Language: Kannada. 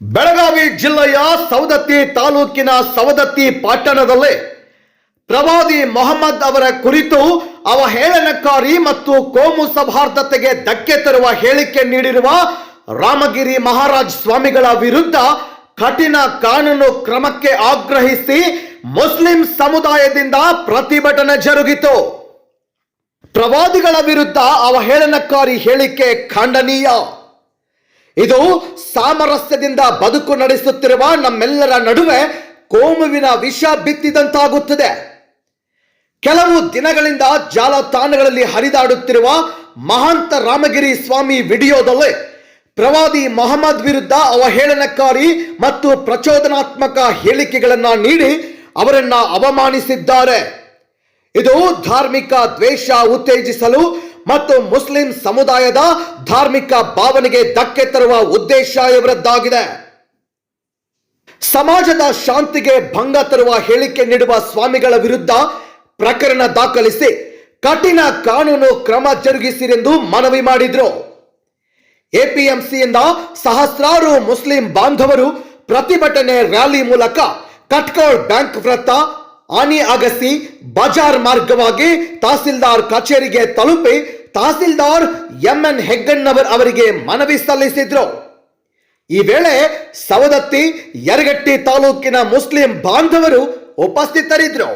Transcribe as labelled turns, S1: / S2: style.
S1: ಬೆಳಗಾವಿ ಜಿಲ್ಲೆಯ ಸವದತ್ತಿ ತಾಲೂಕಿನ ಸವದತ್ತಿ ಪಟ್ಟಣದಲ್ಲಿ ಪ್ರವಾದಿ ಮೊಹಮ್ಮದ್ ಅವರ ಕುರಿತು ಅವಹೇಳನಕಾರಿ ಮತ್ತು ಕೋಮು ಸೌಹಾರ್ದತೆಗೆ ಧಕ್ಕೆ ತರುವ ಹೇಳಿಕೆ ನೀಡಿರುವ ರಾಮಗಿರಿ ಮಹಾರಾಜ್ ಸ್ವಾಮಿಗಳ ವಿರುದ್ಧ ಕಠಿಣ ಕಾನೂನು ಕ್ರಮಕ್ಕೆ ಆಗ್ರಹಿಸಿ ಮುಸ್ಲಿಂ ಸಮುದಾಯದಿಂದ ಪ್ರತಿಭಟನೆ ಜರುಗಿತು. ಪ್ರವಾದಿಗಳ ವಿರುದ್ಧ ಅವಹೇಳನಕಾರಿ ಹೇಳಿಕೆ ಖಂಡನೀಯ. ಇದು ಸಾಮರಸ್ಯದಿಂದ ಬದುಕು ನಡೆಸುತ್ತಿರುವ ನಮ್ಮೆಲ್ಲರ ನಡುವೆ ಕೋಮುವಿನ ವಿಷ ಬಿತ್ತಿದಂತಾಗುತ್ತದೆ. ಕೆಲವು ದಿನಗಳಿಂದ ಜಾಲತಾಣಗಳಲ್ಲಿ ಹರಿದಾಡುತ್ತಿರುವ ಮಹಾಂತ ರಾಮಗಿರಿ ಸ್ವಾಮಿ ವಿಡಿಯೋದಲ್ಲಿ ಪ್ರವಾದಿ ಮೊಹಮ್ಮದ್ ವಿರುದ್ಧ ಅವಹೇಳನಕಾರಿ ಮತ್ತು ಪ್ರಚೋದನಾತ್ಮಕ ಹೇಳಿಕೆಗಳನ್ನ ನೀಡಿ ಅವರನ್ನ ಅವಮಾನಿಸಿದ್ದಾರೆ. ಇದು ಧಾರ್ಮಿಕ ದ್ವೇಷ ಉತ್ತೇಜಿಸಲು ಮತ್ತು ಮುಸ್ಲಿಂ ಸಮುದಾಯದ ಧಾರ್ಮಿಕ ಭಾವನೆಗೆ ಧಕ್ಕೆ ತರುವ ಉದ್ದೇಶ ಇವರದ್ದಾಗಿದೆ. ಸಮಾಜದ ಶಾಂತಿಗೆ ಭಂಗ ತರುವ ಹೇಳಿಕೆ ನೀಡುವ ಸ್ವಾಮಿಗಳ ವಿರುದ್ಧ ಪ್ರಕರಣ ದಾಖಲಿಸಿ ಕಠಿಣ ಕಾನೂನು ಕ್ರಮ ಜರುಗಿಸಿರೆಂದು ಮನವಿ ಮಾಡಿದ್ರು. ಎಪಿಎಂಸಿಯಿಂದ ಸಹಸ್ರಾರು ಮುಸ್ಲಿಂ ಬಾಂಧವರು ಪ್ರತಿಭಟನೆ ರ್ಯಾಲಿ ಮೂಲಕ ಕಟ್ಕೋಳ್ ಬ್ಯಾಂಕ್ ವೃತ್ತ ಆನಿ ಅಗಸಿ ಬಜಾರ್ ಮಾರ್ಗವಾಗಿ ತಹಸೀಲ್ದಾರ್ ಕಚೇರಿಗೆ ತಲುಪಿ ತಹಸೀಲ್ದಾರ್ ಎಂ ಎನ್ ಹೆಗ್ಗಣ್ಣವರ್ ಅವರಿಗೆ ಮನವಿ ಸಲ್ಲಿಸಿದ್ರು. ಈ ವೇಳೆ ಸವದತ್ತಿ ಯರಗಟ್ಟಿ ತಾಲೂಕಿನ ಮುಸ್ಲಿಂ ಬಾಂಧವರು ಉಪಸ್ಥಿತರಿದ್ದರು